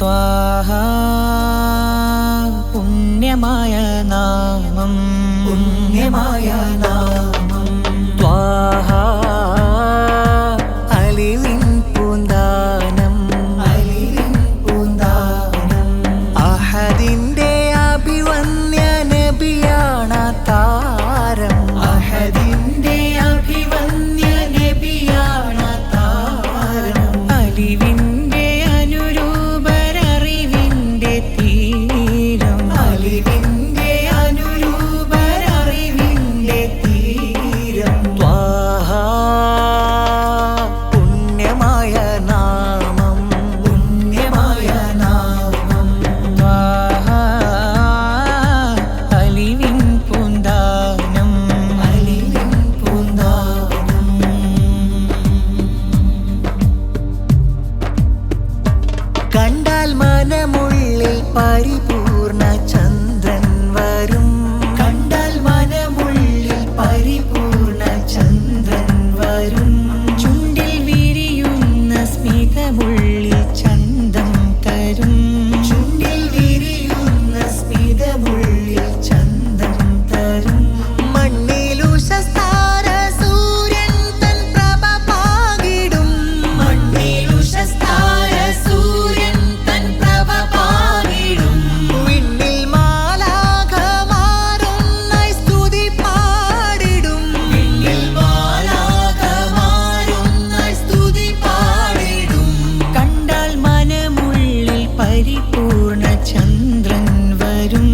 ത്വാഹ പുണ്യമായ നാമം. പുണ്യമായ മനമുള്ളിൽ പൂർണചന്ദ്രൻ വരും.